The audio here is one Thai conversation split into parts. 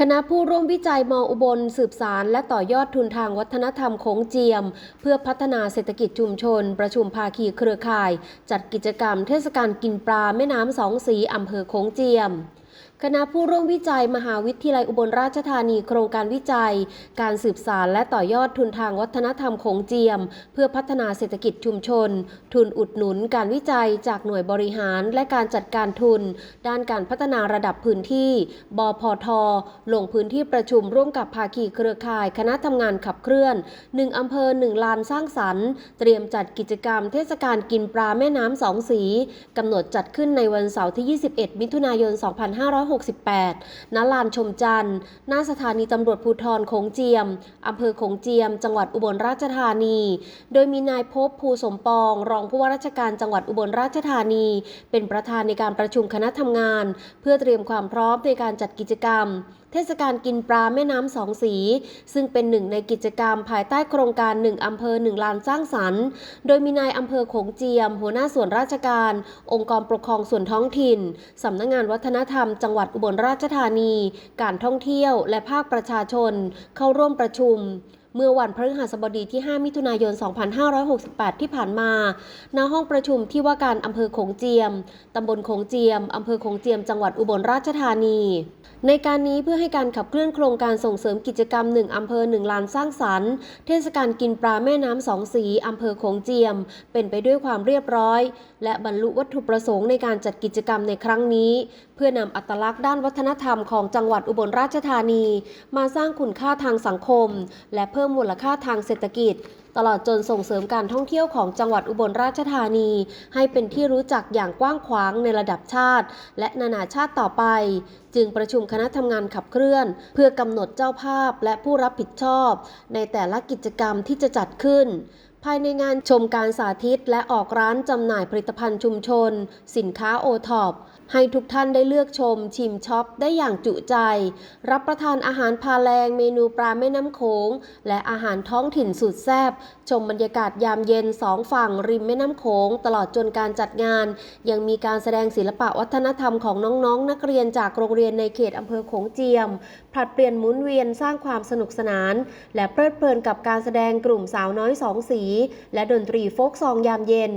คณะผู้ร่วมวิจัยมออุบล สืบสารและต่อยอดทุนทางวัฒนธรรมโขงเจียม เพื่อพัฒนาเศรษฐกิจชุมชน ประชุมภาคีเครือข่าย จัดกิจกรรมเทศกาลกินปลาแม่น้ำสองสีอำเภอโขงเจียม คณะผู้ร่วมวิจัยมหาวิทยาลัยอุบลราชธานีโครงการวิจัย การสืบสารและต่อยอดทุนทางวัฒนธรรมโขงเจียม เพื่อพัฒนาเศรษฐกิจชุมชน ทุนอุดหนุน การวิจัยจากหน่วยบริหารและการจัดการทุน ด้านการพัฒนาระดับพื้นที่ บพท ลงพื้นที่ประชุมร่วมกับภาคีเครือข่ายคณะทำงานขับเคลื่อน1อำเภอ1ลานสร้างสรรค์ เตรียมจัดกิจกรรมเทศกาลกินปลาแม่น้ำสองสีกำหนดจัดขึ้นในวันเสาร์ที่ 21 มิถุนายน2568 ณ ลานชมจันทร์ หน้าสถานีตำรวจภูธรโขงเจียม อำเภอโขงเจียม จังหวัดอุบลราชธานี โดยมีนายพบภูสมปอง รองผู้ว่าราชการจังหวัดอุบลราชธานี เป็นประธานในการประชุมคณะทำงาน เพื่อเตรียมความพร้อมในการจัดกิจกรรม เทศกาลกินปลาแม่น้ำสองสี ซึ่งเป็นหนึ่งในกิจกรรมภายใต้โครงการหนึ่งอำเภอหนึ่งลานสร้างสรรค์ โดยมีนายอำเภอโขงเจียม หัวหน้าส่วนราชการ องค์กรปกครองส่วนท้องถิ่นสำนักงานวัฒนธรรม จังหวัดอุบลราชธานี การท่องเที่ยว และภาคประชาชน เข้าร่วมประชุม เมื่อวันพฤหัสบดีที่ 5 มิถุนายน 2568 ที่ผ่านมา ณ ห้องประชุมที่ว่าการอำเภอโขงเจียม ตำบลโขงเจียม อำเภอโขงเจียม จังหวัดอุบลราชธานี ในการนี้เพื่อให้การขับเคลื่อนโครงการส่งเสริมกิจกรรม 1 อำเภอ 1 ลานสร้างสรรค์ เทศกาลกินปลาแม่น้ำสองสี อำเภอโขงเจียม เป็นไปด้วยความเรียบร้อย และบรรลุวัตถุประสงค์ในการจัดกิจกรรมในครั้งนี้ เพื่อนำอัตลักษณ์ด้านวัฒนธรรมของจังหวัดอุบลราชธานี มาสร้างคุณค่าทางสังคม และเพิ่มิ่มมูลค่าทางเศรษฐกิจ ตลอดจนส่งเสริมการท่องเที่ยวของจังหวัดอุบลราชธานี ให้เป็นที่รู้จักอย่างกว้างขวางในระดับชาติ และนานาชาติต่อไป จึงประชุมคณะทำงานขับเคลื่อน เพื่อกำหนดเจ้าภาพและผู้รับผิดชอบ ในแต่ละกิจกรรมที่จะจัดขึ้นภายในงานชมการสาธิตและออกร้านจำหน่ายผลิตภัณฑ์ชุมชน สินค้าโอท็อป ให้ทุกท่านได้เลือกชมชิมช็อปได้อย่างจุใจ รับประทานอาหารพาแรงเมนูปลาแม่น้ำโขง และอาหารท้องถิ่นสุดแซ่บชมบรรยากาศยามเย็นสองฝั่งริมแม่น้ำโขง ตลอดจนการจัดงาน ยังมีการแสดงศิลปะวัฒนธรรมของน้องๆนักเรียนจากโรงเรียนในเขตอำเภอโขงเจียมผลัดเปลี่ยนหมุนเวียนสร้างความสนุกสนาน และเพลิดเพลินกับการแสดงกลุ่มสาวน้อยสองสี และดนตรีโฟกซองยามเย็น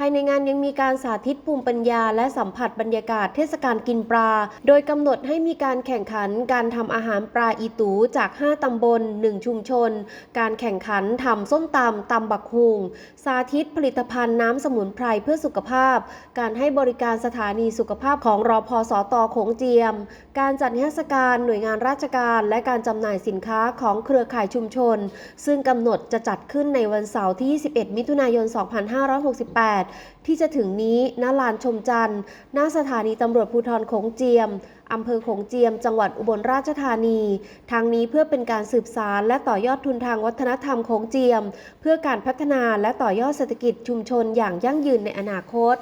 ภายในงานยังมีการสาธิตภูมิปัญญา และสัมผัสบรรยากาศเทศกาลกินปลา โดยกำหนดให้มีการแข่งขันการทำอาหารปลาอีตูจาก 5 ตำบล 1 ชุมชน การแข่งขันทำส้มตำตำบักฮุงสาธิตผลิตภัณฑ์น้ำสมุนไพรเพื่อสุขภาพ การให้บริการสถานีสุขภาพของรอพสตโขงเจียม การจัดนิทรรศการหน่วยงานราชการและการจำหน่ายสินค้าของเครือข่ายชุมชน ซึ่งกำหนดจะจัดขึ้นในวันเสาร์ที่ 21 มิถุนายน 2568ที่จะถึงนี้ณลานชมจันทร์หน้าสถานีตำรวจภูธรโขงเจียมอำเภอโขงเจียม จังหวัดอุบลราชธานี ทางนี้เพื่อเป็นการสืบสารและต่อยอดทุนทางวัฒนธรรมโขงเจียม เพื่อการพัฒนาและต่อยอดเศรษฐกิจชุมชนอย่างยั่งยืนในอนาคต